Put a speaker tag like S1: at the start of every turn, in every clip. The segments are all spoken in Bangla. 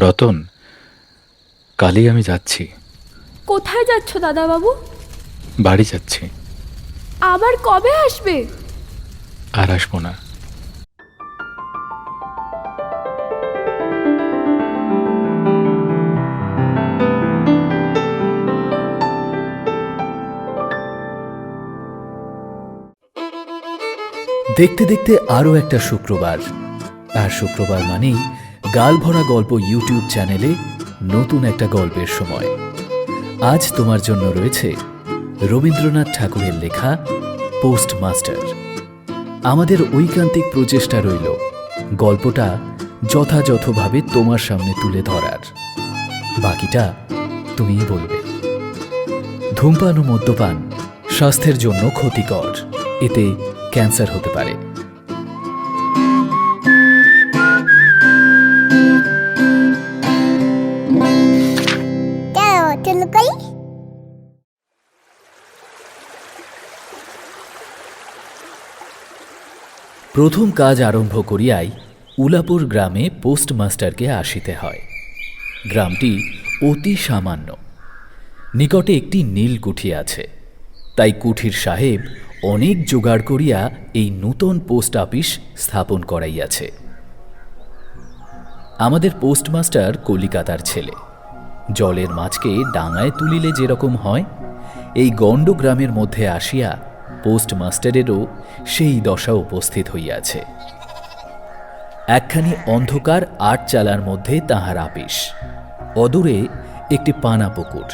S1: রতন কালই আমি যাচ্ছি।
S2: কোথায় যাচ্ছ দাদাবাবু?
S1: বাড়ি যাচ্ছি।
S2: আবার কবে আসবে?
S1: আর আসব না।
S3: দেখতে দেখতে আরও একটা শুক্রবার। আর শুক্রবার মানেই গাল ভরা গল্প ইউটিউব চ্যানেলে নতুন একটা গল্পের সময়। আজ তোমার জন্য রয়েছে রবীন্দ্রনাথ ঠাকুরের লেখা পোস্টমাস্টার। আমাদের ঐকান্তিক প্রচেষ্টা রইল গল্পটা যথাযথভাবে তোমার সামনে তুলে ধরার। বাকিটা তুমিই বলবে। ধূমপান ও মদ্যপান স্বাস্থ্যের জন্য ক্ষতিকর, এতে ক্যান্সার হতে পারে। প্রথম কাজ আরম্ভ করিয়াই উলাপুর গ্রামে পোস্টমাস্টারকে আসিতে হয়। গ্রামটি অতি সামান্য। নিকটে একটি নীল কুঠি আছে। তাই কুঠির সাহেব অনেক জোগাড় করিয়া এই নূতন পোস্ট অফিস স্থাপন করাইয়াছে। আমাদের পোস্টমাস্টার কলিকাতার ছেলে। জলের মাছকে ডাঙায় তুলিলে যেরকম হয়, এই গণ্ড গ্রামের মধ্যে আসিয়া পোস্টমাস্টারেরও সেই দশা উপস্থিত হইয়াছে। একখানি অন্ধকার আট চালার মধ্যে তাহার আপিস। অদূরে একটি পানা পুকুর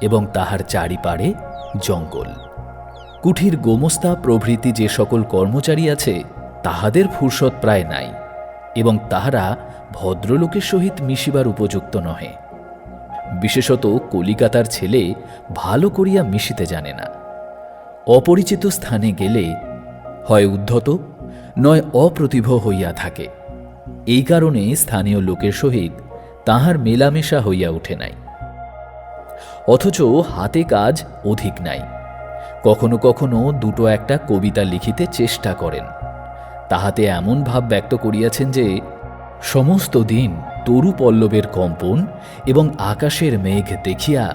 S3: এবং তাহার চারিপাড়ে জঙ্গল। কুঠির গোমস্তা প্রভৃতি যে সকল কর্মচারী আছে, তাহাদের ফুরসত প্রায় নাই এবং তাহারা ভদ্রলোকের সহিত মিশিবার উপযুক্ত নহে। বিশেষত কলিকাতার ছেলে ভালো করিয়া মিশিতে জানে না। অপরিচিত স্থানে গেলে হয় উদ্ধত, নয় অপ্রতিভ হইয়া থাকে। এই কারণে স্থানীয় লোকের সহিত তাহার মেলামেশা হইয়া ওঠে নাই। অথচ হাতে কাজ অধিক নাই। কখনো কখনো দুটো একটা কবিতা লিখিতে চেষ্টা করেন। তাহাতে এমন ভাব ব্যক্ত করিয়াছেন যে, সমস্ত দিন তরু পল্লবের কম্পন এবং আকাশের মেঘ দেখিয়া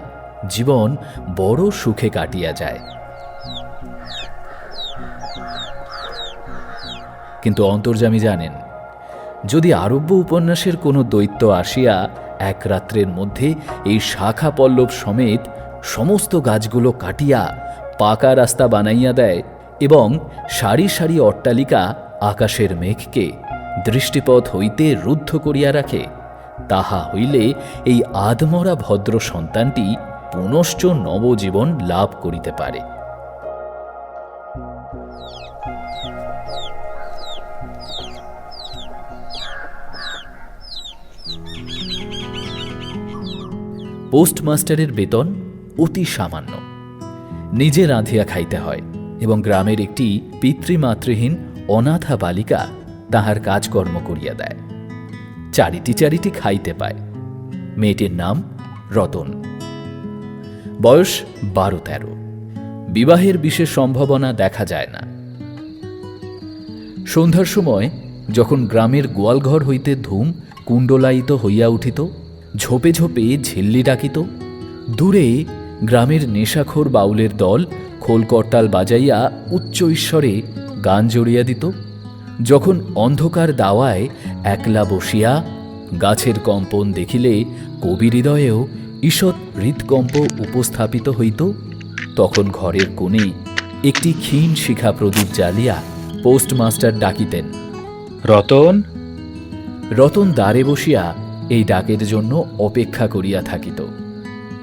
S3: জীবন বড় সুখে কাটিয়া যায়। কিন্তু অন্তর্যামী জানেন, যদি আরব্য উপন্যাসের কোনো দৈত্য আসিয়া এক রাত্রের মধ্যে এই শাখা পল্লব সমেত সমস্ত গাছগুলো কাটিয়া পাকা রাস্তা বানাইয়া দেয় এবং সারি সারি অট্টালিকা আকাশের মেঘকে দৃষ্টিপথ হইতে রুদ্ধ করিয়া রাখে, তাহা হইলে এই আদমরা ভদ্র সন্তানটি পুনশ্চ নবজীবন লাভ করিতে পারে। পোস্টমাস্টারের বেতন অতি সামান্য। নিজে রাঁধিয়া খাইতে হয় এবং গ্রামের একটি পিতৃমাতৃহীন অনাথা বালিকা তাহার কাজকর্ম করিয়া দেয়। চারিটি চারিটি খাইতে পায়। মেয়েটির নাম রতন। বয়স বারো তেরো। বিবাহের বিশেষ সম্ভাবনা দেখা যায় না। সন্ধ্যার সময় যখন গ্রামের গোয়ালঘর হইতে ধূম কুণ্ডলায়িত হইয়া উঠিত ঝোপে ঝোপে ঝিল্লি ডাকিত। দূরে গ্রামের নেশাখোর বাউলের দল খোলকর্তাল বাজাইয়া উচ্চ ঈশ্বরে গান জড়িয়া দিত। যখন অন্ধকার দাওয়ায় একলা বসিয়া গাছের কম্পন দেখিলে কবি হৃদয়েও ঈষৎ হৃৎকম্প উপস্থাপিত হইত, তখন ঘরের কোণে একটি ক্ষীণ শিখা প্রদীপ জ্বালিয়া পোস্টমাস্টার ডাকিতেন,
S1: রতন?
S3: রতন দ্বারে বসিয়া এই ডাকের জন্য অপেক্ষা করিয়া থাকিত।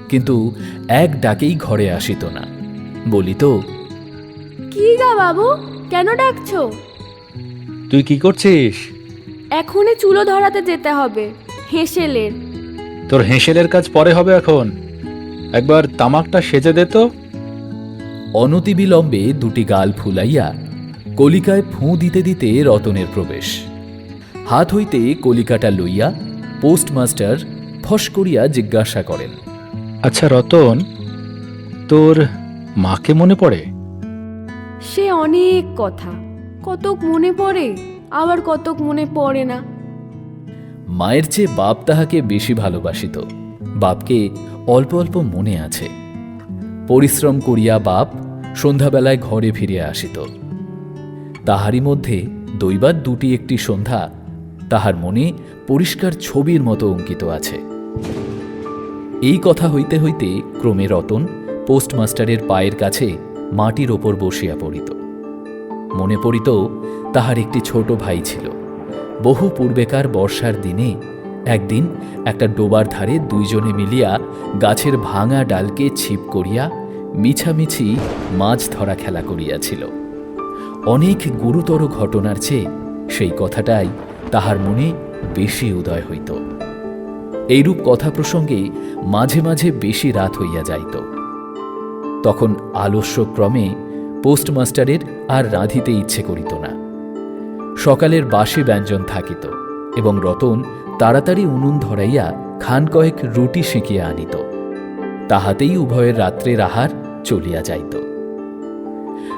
S3: কিন্তু এক ডাকেই ঘরে আসিত না। বলিত
S2: কি গা বাবু? কেন ডাকছো?
S1: তুই কি করছিস?
S2: এখনই চুলো ধরাতে যেতে হবে হেসেলের।
S1: তোর হেঁসেলের কাজ পরে হবে এখন। একবার তামাকটা সেজে দে তো।
S3: অনতিবিলম্বে দুটি গাল ফুলাইয়া কলিকায় ফুঁ দিতে দিতে রতনের প্রবেশ। হাত হইতে কলিকাটা লইয়া পোস্টমাস্টার ফস করিয়া জিজ্ঞাসা করেন
S1: আচ্ছা রতন তোর মাকে মনে পড়ে?
S2: সে অনেক কথা কতক মনে পড়ে আবার কতক মনে পড়ে না।
S3: মায়ের চেয়ে বাপ তাহাকে বেশি ভালোবাসিত। বাপকে অল্প অল্প মনে আছে। পরিশ্রম করিয়া বাপ সন্ধ্যাবেলায় ঘরে ফিরে আসিত। তাহারই মধ্যে দৈবাত দুটি একটি সন্ধ্যা তাহার মনে পরিষ্কার ছবির মতো অঙ্কিত আছে। এই কথা হইতে হইতে ক্রমে রতন পোস্টমাস্টারের পায়ের কাছে মাটির ওপর বসিয়া পড়িত। মনে পড়িত তাহার একটি ছোট ভাই ছিল। বহু পূর্বেকার বর্ষার দিনে একদিন একটা ডোবার ধারে দুইজনে মিলিয়া গাছের ভাঙা ডালকে ছিপ করিয়া মিছামিছি মাছ ধরা খেলা করিয়াছিল। অনেক গুরুতর ঘটনার চেয়ে সেই কথাটাই তাহার মনে বেশি উদয় হইত। এইরূপ কথা প্রসঙ্গে মাঝে মাঝে বেশি রাত হইয়া যাইত। তখন আলস্যক্রমে পোস্টমাস্টারের আর রাঁধিতে ইচ্ছে করিত না। সকালের বাসি ব্যঞ্জন থাকিত এবং রতন তাড়াতাড়ি উনুন ধরাইয়া খান কয়েক রুটি সেঁকিয়া আনিত। তাহাতেই উভয়ের রাত্রের আহার চলিয়া যাইত।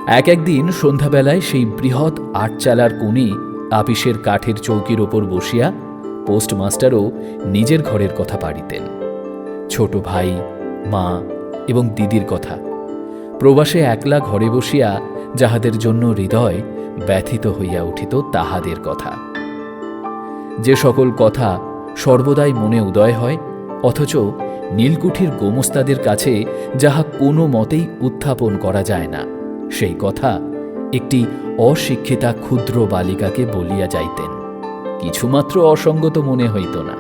S3: এক একদিন সন্ধ্যাবেলায় সেই বৃহৎ আটচালার কোণে আপিসের কাঠের চৌকির ওপর বসিয়া পোস্টমাস্টারও নিজের ঘরের কথা পাড়িতেন। ছোট ভাই, মা এবং দিদির কথা। প্রবাসে একলা ঘরে বসিয়া যাহাদের জন্য হৃদয় ব্যথিত হইয়া উঠিত তাহাদের কথা। যে সকল কথা সর্বদাই মনে উদয় হয়, অথচ নীলকুঠির গোমস্তাদের কাছে যাহা কোনো মতেই উত্থাপন করা যায় না, সেই কথা একটি অশিক্ষিতা ক্ষুদ্র বালিকাকে বলিয়া যাইতেন। কিছুমাত্র অসঙ্গত মনে হইত না।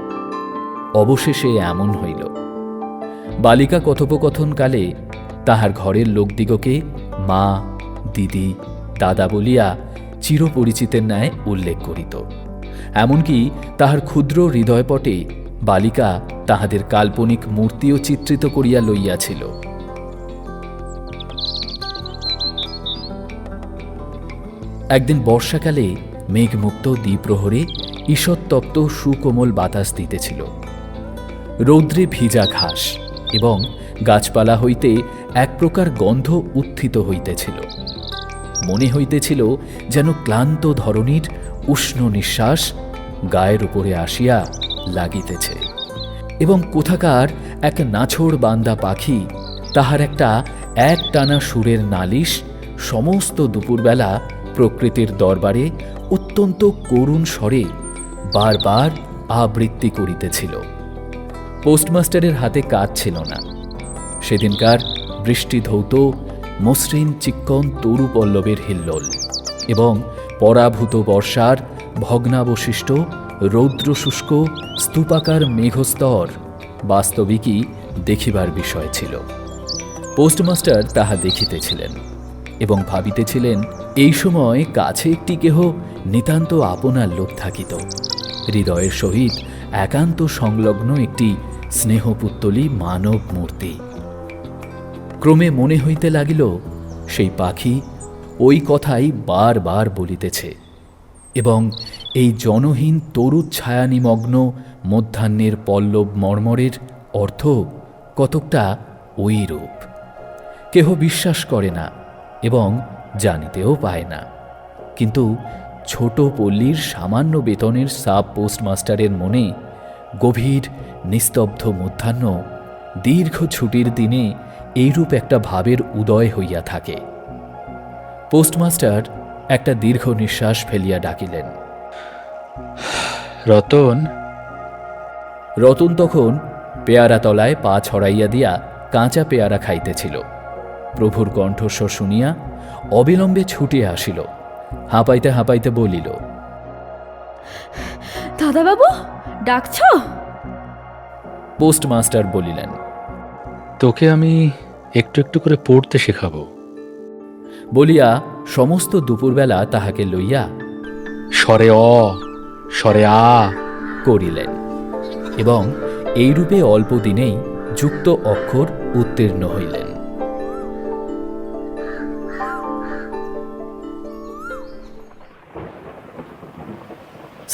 S3: অবশেষে এমন হইল। বালিকা কথোপকথনকালে তাহার ঘরের লোকদিগকে মা, দিদি, দাদা বলিয়া চিরপরিচিতের ন্যায় উল্লেখ করিত। এমনকি তাহার ক্ষুদ্র হৃদয়পটে বালিকা তাহাদের কাল্পনিক মূর্তিও চিত্রিত করিয়া লইয়াছিল। একদিন বর্ষাকালে মেঘমুক্ত দ্বিপ্রহরে ঈষৎতপ্ত সুকোমল বাতাস দিতেছিল। রৌদ্রে ভিজা ঘাস এবং গাছপালা হইতে এক প্রকার গন্ধ উত্থিত হইতেছিল। মনে হইতেছিল যেন ক্লান্ত ধরনীর উষ্ণ নিঃশ্বাস গায়ের উপরে আসিয়া লাগিতেছে এবং কোথাকার এক নাছোড় বান্দা পাখি তাহার একটা এক টানা সুরের নালিশ সমস্ত দুপুরবেলা প্রকৃতির দরবারে অত্যন্ত করুণ স্বরে বারবার আবৃত্তি করিতেছিল। পোস্টমাস্টারের হাতে কাজ ছিল না। সেদিনকার বৃষ্টি ধৌত মসৃণ চিক্কন তরু পল্লবের হিল্লোল এবং পরাভূত বর্ষার ভগ্নাবশিষ্ট রৌদ্র শুষ্ক স্তূপাকার মেঘস্তর বাস্তবিকই দেখিবার বিষয় ছিল। পোস্টমাস্টার তাহা দেখিতেছিলেন এবং ভাবিতেছিলেন এই সময় কাছে একটি কেহ নিতান্ত আপনার লোক থাকিত। হৃদয়ের সহিত একান্ত সংলগ্ন একটি স্নেহপুত্তলী মানব মূর্তি। ক্রমে মনে হইতে লাগিল, সেই পাখি ওই কথাই বারবার বলিতেছে এবং এই জনহীন তরু ছায়ানিমগ্ন মধ্যাহ্নের পল্লব মর্মরের অর্থ কতকটা ওই রূপ কেহ বিশ্বাস করে না এবং জানিতেও পায় না। কিন্তু ছোট পল্লীর সামান্য বেতনের সাব পোস্টমাস্টারের মনে গভীর নিস্তব্ধ মধ্যাহ্ন দীর্ঘ ছুটির দিনে এইরূপ একটা ভাবের উদয় হইয়া থাকে। পোস্টমাস্টার একটা দীর্ঘ নিঃশ্বাস ফেলিয়া ডাকিলেন
S1: রতন।
S3: রতন তখন পেয়ারা তলায় পা ছড়াইয়া দিয়া কাঁচা পেয়ারা খাইতেছিল। প্রভুর কণ্ঠস্বর শুনিয়া অবিলম্বে ছুটিয়া আসিল। হাঁপাইতে হাঁপাইতে বলিল
S2: দাদাবাবু ডাকছ?
S3: পোস্টমাস্টার বলিলেন
S1: তোকে আমি একটু একটু করে পড়তে শেখাবো।
S3: বলিয়া সমস্ত দুপুরবেলা তাহাকে লইয়া
S1: সরে অ সরে আ
S3: করিলেন এবং এইরূপে অল্প দিনেই যুক্ত অক্ষর উত্তীর্ণ হইলেন।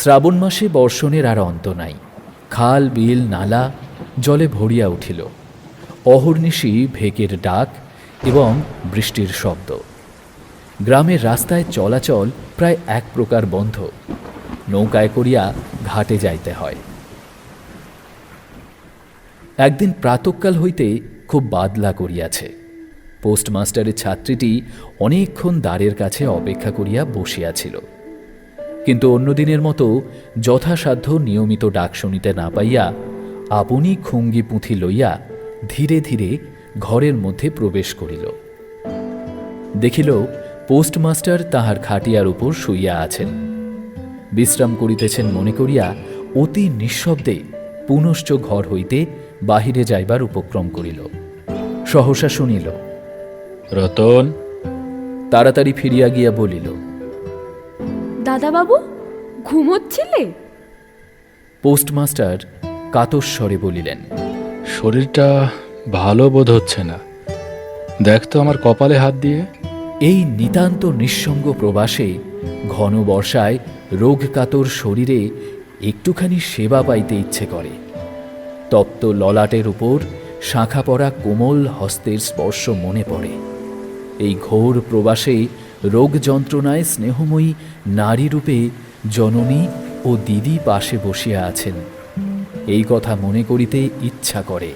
S3: শ্রাবণ মাসে বর্ষণের আর অন্ত নাই। খাল, বিল, নালা জলে ভরিয়া উঠিল। অহর্নিশি, ভেকের ডাক এবং বৃষ্টির শব্দ। গ্রামের রাস্তায় চলাচল প্রায় এক প্রকার বন্ধ। নৌকায় করিয়া ঘাটে যাইতে হয়। একদিন প্রাতকাল হইতে খুব বাদলা করিয়াছে। পোস্টমাস্টারের ছাত্রীটি অনেকক্ষণ দ্বারের কাছে অপেক্ষা করিয়া বসিয়াছিল কিন্তু অন্যদিনের মতো যথাসাধ্য নিয়মিত ডাক শুনিতে না পাইয়া আপনি খুঙ্গি পুঁথি লইয়া ধীরে ধীরে ঘরের মধ্যে প্রবেশ করিল। দেখিল, পোস্টমাস্টার তাহার খাটিয়ার উপর শুইয়া আছেন। বিশ্রাম করিতেছেন মনে করিয়া অতি নিঃশব্দে পুনশ্চ ঘর হইতে বাহিরে যাইবার উপক্রম করিল। সহসা শুনিল,
S1: রতন!
S3: তাড়াতাড়ি ফিরিয়া গিয়া বলিল
S2: দাদাবাবু ঘুমোচ্ছিলে?
S3: পোস্টমাস্টার কাতস্বরে বলিলেন
S1: শরীরটা ভালো বোধ হচ্ছে না। দেখ তো আমার কপালে হাত দিয়ে।
S3: এই নিতান্ত নিঃসঙ্গ প্রবাসে ঘন বর্ষায় রোগ কাতর শরীরে একটুখানি সেবা পাইতে ইচ্ছে করে। তপ্ত ললাটের উপর শাখা পড়া কোমল হস্তের স্পর্শ মনে পড়ে। এই ঘোর প্রবাসে রোগ যন্ত্রণায় স্নেহময়ী নারীরূপে জননী ও দিদি পাশে বসিয়া আছেন। এই কথা মনে করিতে ইচ্ছা করে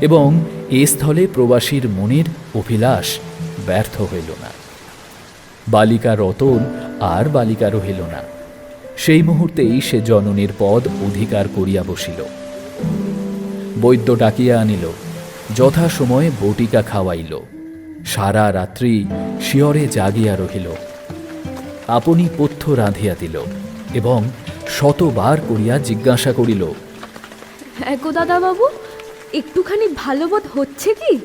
S3: এবং এ স্থলে প্রবাসীর মনের অভিলাষ ব্যর্থ হইল না। বালিকা রতন আর বালিকা রহিল না। সেই মুহূর্তেই সে জননীর পদ অধিকার করিয়া বসিল। বৈদ্য ডাকিয়া আনিল যথা সময়ে বটিকা খাওয়াইল। সারা রাত্রি শিয়রে জাগিয়া রহিল। আপনি পথ্য রাঁধিয়া দিল এবং শতবার করিয়া জিজ্ঞাসা করিল
S2: হ্যাঁ গো দাদাবাবু একটুখানি ভালো বোধ হচ্ছে কি?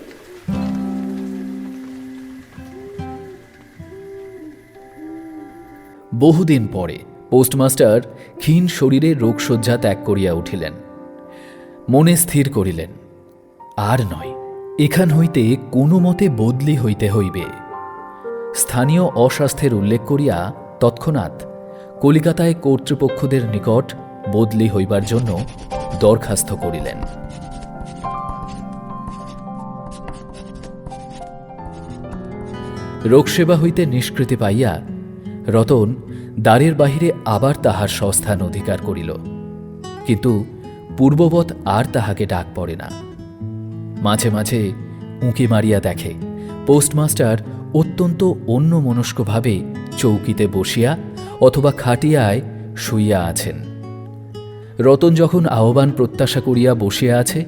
S3: বহুদিন পরে পোস্টমাস্টার ক্ষীণ শরীরে রোগশয্যা ত্যাগ করিয়া উঠিলেন। মনে স্থির করিলেন আর নয় এখান হইতে কোনো মতে বদলি হইতে হইবে। স্থানীয় অস্বাস্থ্যের উল্লেখ করিয়া তৎক্ষণাৎ কলিকাতায় কর্তৃপক্ষদের নিকট বদলি হইবার জন্য দরখাস্ত করিলেন। রোগসেবা হইতে নিষ্কৃতি পাইয়া রতন দ্বারের বাহিরে আবার তাহার স্বস্থান অধিকার করিল। কিন্তু পূর্ববৎ আর তাহাকে ডাক পড়ে না। মাঝে মাঝে উঁকি মারিয়া দেখে। পোস্টমাস্টার অত্যন্ত অন্য মনস্কভাবে চৌকিতে বসিয়া অথবা খাটিয়ায় শুইয়া আছেন। রতন যখন আহ্বান প্রত্যাশা করিয়া বসিয়া আছে,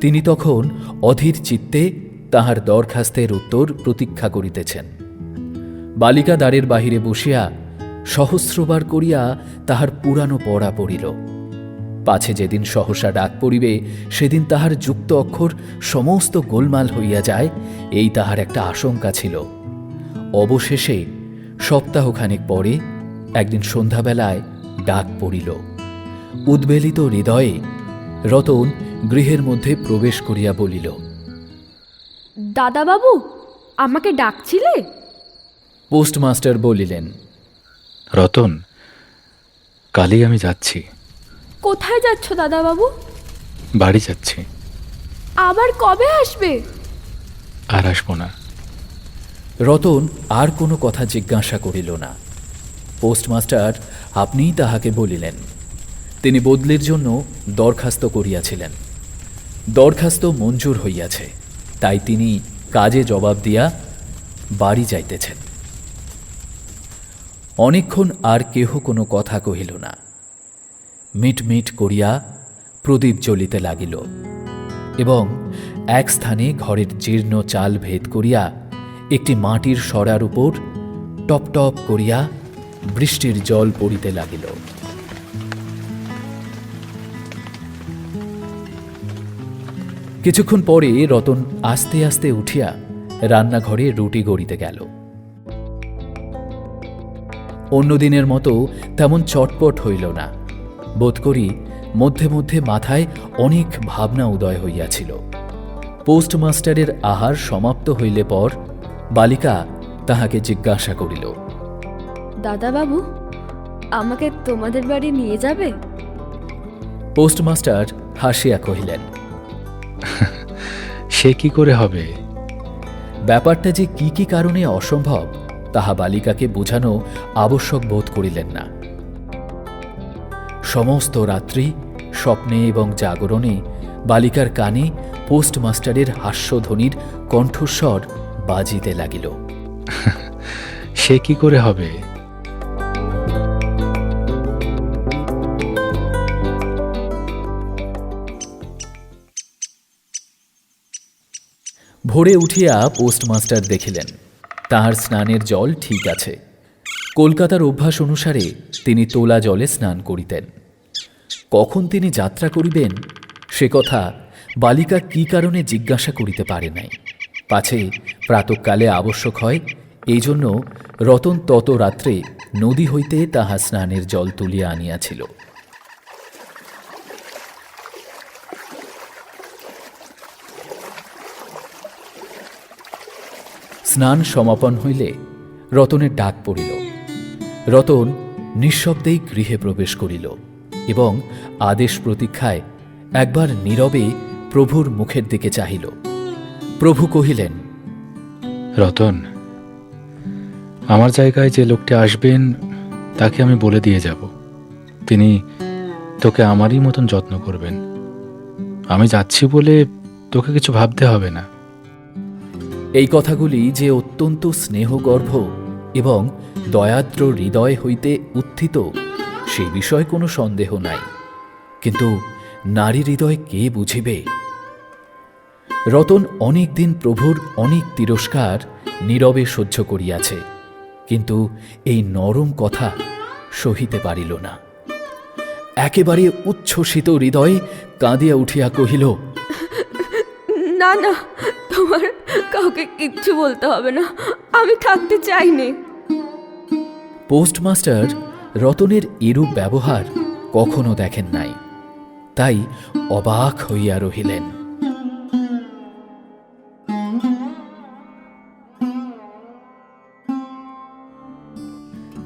S3: তিনি তখন অধীর চিত্তে তাহার দরখাস্তের উত্তর প্রতীক্ষা করিতেছেন। বালিকা দ্বারের বাহিরে বসিয়া সহস্রবার করিয়া তাহার পুরানো পড়া পড়িল। পাছে যেদিন সহসা ডাক পড়িবে সেদিন তাহার যুক্ত অক্ষর সমস্ত গোলমাল হইয়া যায় এই তাহার একটা আশঙ্কা ছিল। অবশেষে সপ্তাহখানেক পরে একদিন সন্ধ্যাবেলায় ডাক পড়িল। উদ্বেলিত হৃদয়ে রতন গৃহের মধ্যে প্রবেশ করিয়া বলিল
S2: দাদাবাবু আমাকে ডাকছিলে?
S3: পোস্টমাস্টার বলিলেন
S1: রতন কালই আমি যাচ্ছি।
S2: কোথায় যাচ্ছ দাদাবাবু?
S1: বাড়ি যাচ্ছি।
S2: আবার কবে আসবে?
S1: আর আসব না।
S3: রতন আর কোনো কথা জিজ্ঞাসা করিল না। পোস্টমাস্টার আপনিই তাহাকে বলিলেন। তিনি বদলির জন্য দরখাস্ত করিয়াছিলেন। দরখাস্ত মঞ্জুর হইয়াছে তাই তিনি কাজে জবাব দিয়া বাড়ি যাইতেছেন। অনেকক্ষণ আর কেহ কোনো কথা কহিল না। মিট মিট করিয়া প্রদীপ জ্বলিতে লাগিল এবং এক স্থানে ঘরের জীর্ণ চাল ভেদ করিয়া একটি মাটির সরার উপর টপ টপ করিয়া বৃষ্টির জল পড়িতে লাগিল। কিছুক্ষণ পরে রতন আস্তে আস্তে উঠিয়া রান্নাঘরে রুটি গড়িতে গেল। অন্যদিনের মতো তেমন চটপট হইল না। বোধ করি মধ্যে মধ্যে মাথায় অনেক ভাবনা উদয় হইয়াছিল। পোস্টমাস্টারের আহার সমাপ্ত হইলে পর বালিকা তাহাকে জিজ্ঞাসা করিল
S2: দাদাবাবু আমাকে তোমাদের বাড়ি নিয়ে যাবে?
S3: পোস্টমাস্টার হাসিয়া কহিলেন
S1: সে কি করে হবে?
S3: ব্যাপারটা যে কি কি কারণে অসম্ভব তাহা বালিকাকে বোঝানো আবশ্যক বোধ করিলেন না। সমস্ত রাত্রি স্বপ্নে এবং জাগরণে বালিকার কানে পোস্টমাস্টারের হাস্যধ্বনির কণ্ঠস্বর বাজিতে লাগিল।
S1: সে কি করে হবে?
S3: ভোরে উঠিয়া পোস্টমাস্টার দেখিলেন তাহার স্নানের জল ঠিক আছে। কলকাতার অভ্যাস অনুসারে তিনি তোলা জলে স্নান করিতেন। কখন তিনি যাত্রা করিবেন, সে কথা বালিকা কি কারণে জিজ্ঞাসা করিতে পারে নাই। পাছে প্রাতকালে আবশ্যক হয়, এই জন্য রতন তত রাত্রে নদী হইতে তাহা স্নানের জল তুলিয়া আনিয়াছিল। স্নান সমাপন হইলে রতনের ডাক পড়িল। রতন নিঃশব্দেই গৃহে প্রবেশ করিল। এবং আদেশ প্রতীক্ষায় একবার নীরবে প্রভুর মুখের দিকে চাহিল। প্রভু কহিলেন
S1: রতন আমার জায়গায় যে লোকটি আসবেন তাকে আমি বলে দিয়ে যাব। তিনি তোকে আমারই মতন যত্ন করবেন। আমি যাচ্ছি বলে তোকে কিছু ভাবতে হবে না।
S3: এই কথাগুলি যে অত্যন্ত স্নেহগর্ভ এবং দয়াদ্র হৃদয় হইতে উত্থিত সেই বিষয়ে কোনো সন্দেহ নাই। কিন্তু নারী হৃদয় কে বুঝিবে? রতন অনেক দিন প্রভুর অনেক তিরস্কার নীরবে সহ্য করিয়াছে কিন্তু এই নরম কথা সহিতে পারিল না। একেবারে উচ্ছ্বসিত হৃদয়ে কাঁদিয়া উঠিয়া কহিল
S2: না না তোমার কাউকে কিচ্ছু বলতে হবে না আমি থাকতে চাইনি।
S3: পোস্টমাস্টার রতনের এরূপ ব্যবহার কখনো দেখেন নাই। তাই অবাক হইয়া রহিলেন।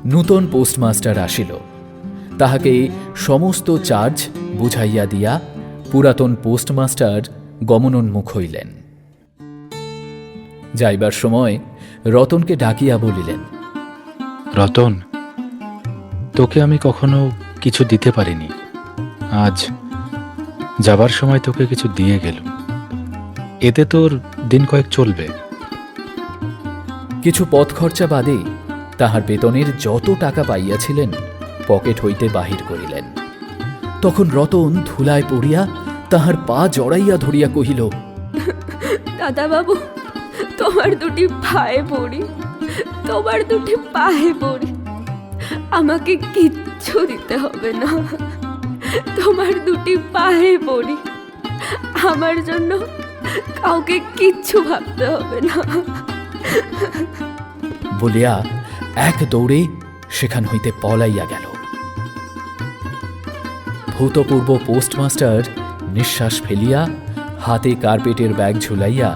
S3: নূতন পোস্টমাস্টার আসিল। তাহাকে সমস্ত চার্জ বুঝাইয়া দিয়া পুরাতন পোস্টমাস্টার গমনোন্মুখ হইলেন। যাইবার সময় রতনকে ডাকিয়া বলিলেন,
S1: রতন তোকে আমি কখনো কিছু দিতে পারিনি। আজ যাবার সময় তোকে কিছু দিয়ে গেল এতে তোর দিন কয়েক চলবে।
S3: কিছু পথ খরচা বাদে তাহার বেতনের যত টাকা পাইয়াছিলেন পকেট হইতে বাহির করিলেন। তখন রতন ধুলায় পড়িয়া তাহার পা জড়াইয়া ধরিয়া কহিল
S2: দাদাবাবু তোমার দুটি পায়ে পড়ি তোমার দুটি পায়ে পড়ি আমাকে কিচ্ছু দিতে হবে না। তোমার দুটি পায়ে পড়ি। আমার জন্য কাউকে কিচ্ছু ভাবতে হবে না।
S3: বলিয়া এক দৌড়ে সেখান হইতে পলাইয়া গেল। ভূতপূর্ব পোস্টমাস্টার নিঃশ্বাস ফেলিয়া হাতে কার্পেটের ব্যাগ ঝুলাইয়া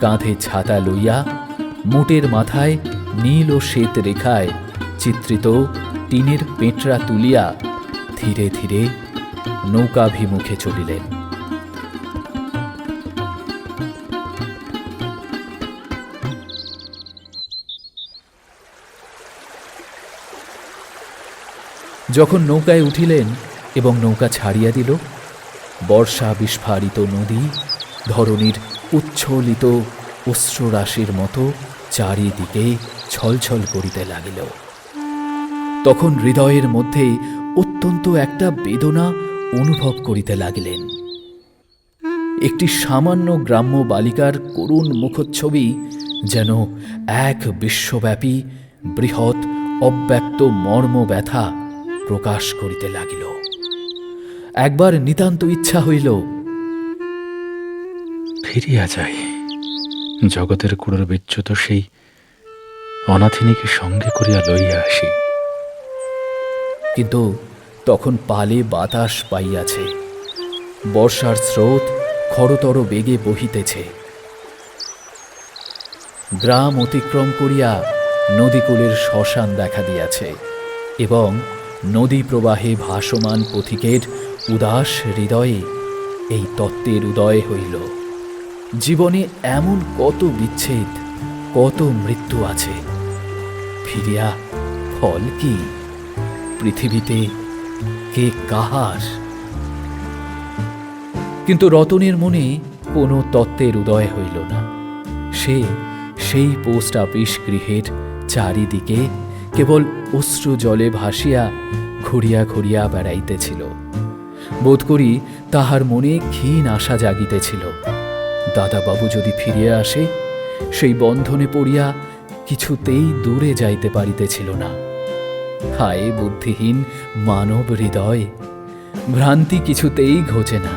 S3: কাঁধে ছাতা লইয়া মুটের মাথায় নীল ও শ্বেত রেখায় চিত্রিত টিনের পেঁটরা তুলিয়া ধীরে ধীরে নৌকাভিমুখে চলিলেন। যখন নৌকায় উঠিলেন এবং নৌকা ছাড়িয়া দিল, বর্ষা বিস্ফারিত নদী ধরনীর উচ্ছ্বলিত অশ্রুরাশির মতো চারিদিকে ছলছল করিতে লাগিল। তখন হৃদয়ের মধ্যে অত্যন্ত একটা বেদনা অনুভব করিতে লাগিলেন। একটি সামান্য গ্রাম্য বালিকার করুণ মুখচ্ছবি যেন এক বিশ্বব্যাপী, বৃহৎ, অব্যক্ত মর্ম ব্যথা প্রকাশ করিতে লাগিল। একবার নিতান্ত ইচ্ছা হইল,
S1: ফিরিয়া যাই। জগতের কুড়োর বিচ্যুত সেই অনাথিনীকে সঙ্গে করিয়া লইয়া আসি।
S3: কিন্তু তখন পালে বাতাস পাইয়াছে। বর্ষার স্রোত খরতর বেগে বহিতেছে। গ্রাম অতিক্রম করিয়া নদীকূলের শ্মশান দেখা দিয়াছে এবং নদী প্রবাহে ভাসমান পথিকের উদাস হৃদয়ে এই তত্ত্বের উদয় হইল। জীবনে এমন কত বিচ্ছেদ, কত মৃত্যু আছে। ফিরিয়া ফল কি? পৃথিবীতে কে কাহার? কিন্তু রতনের মনে কোনো তত্ত্বের উদয় হইল না। সে সেই পোস্ট অফিস গৃহের চারিদিকে কেবল অশ্রু জলে ভাসিয়া ঘুরিয়া ঘুরিয়া বেড়াইতেছিল। বোধ করি তাহার মনে ক্ষীণ আশা জাগিতেছিল। দাদাবাবু যদি ফিরিয়া আসে, সেই বন্ধনে পড়িয়া কিছুতেই দূরে যাইতে পারিতেছিল না। হায় বুদ্ধিহীন মানব হৃদয়, ভ্রান্তি কিছুতেই ঘোচে না।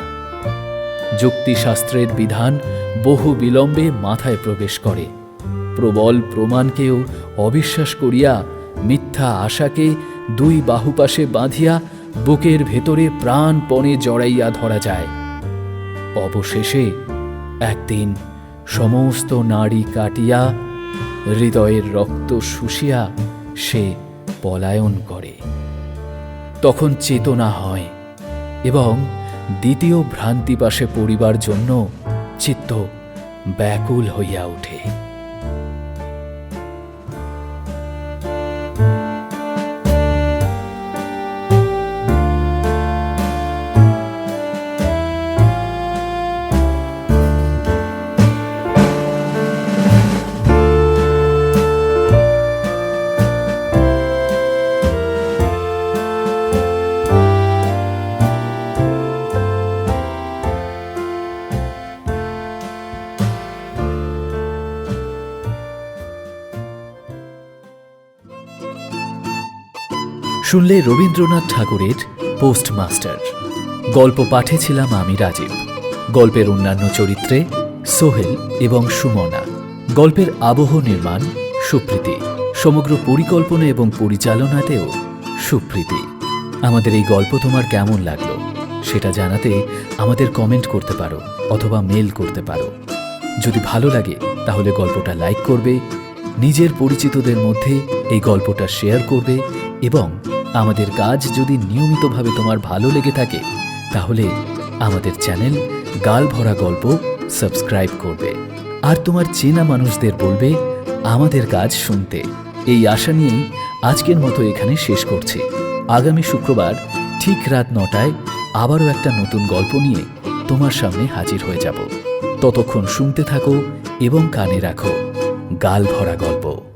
S3: যুক্তিশাস্ত্রের বিধান বহু বিলম্বে মাথায় প্রবেশ করে। প্রবল প্রমাণকেও অবিশ্বাস করিয়া মিথ্যা আশাকে দুই বাহুপাশে বাঁধিয়া বুকের ভেতরে প্রাণপণে জড়াইয়া ধরা যায়। অবশেষে একদিন সমস্ত নাড়ি কাটিয়া হৃদয়ের রক্ত শুষিয়া সে পলায়ন করে। তখন চেতনা হয় এবং দ্বিতীয় ভ্রান্তিপাশে পড়িবার জন্য চিত্ত ব্যাকুল হইয়া ওঠে। শুনলে রবীন্দ্রনাথ ঠাকুরের পোস্টমাস্টার। গল্প পাঠে ছিলাম আমি রাজীব। গল্পের অন্যান্য চরিত্রে সোহেল এবং সুমনা। গল্পের আবহ নির্মাণ সুপ্রীতি। সমগ্র পরিকল্পনা এবং পরিচালনাতেও সুপ্রীতি। আমাদের এই গল্প তোমার কেমন লাগল? সেটা জানাতে আমাদের কমেন্ট করতে পারো অথবা মেল করতে পারো। যদি ভালো লাগে, তাহলে গল্পটা লাইক করবে, নিজের পরিচিতদের মধ্যে এই গল্পটা শেয়ার করবে এবং আমাদের কাজ যদি নিয়মিতভাবে তোমার ভালো লেগে থাকে, তাহলে আমাদের চ্যানেল গাল ভরা গল্প সাবস্ক্রাইব করবে। আর তোমার চেনা মানুষদের বলবে, আমাদের কাজ শুনতে। এই আশা নিয়েই আজকের মতো এখানে শেষ করছি। আগামী শুক্রবার ঠিক রাত নটায় আবারও একটা নতুন গল্প নিয়ে তোমার সামনে হাজির হয়ে যাব। ততক্ষণ শুনতে থাকো এবং কানে রাখো গাল ভরা গল্প।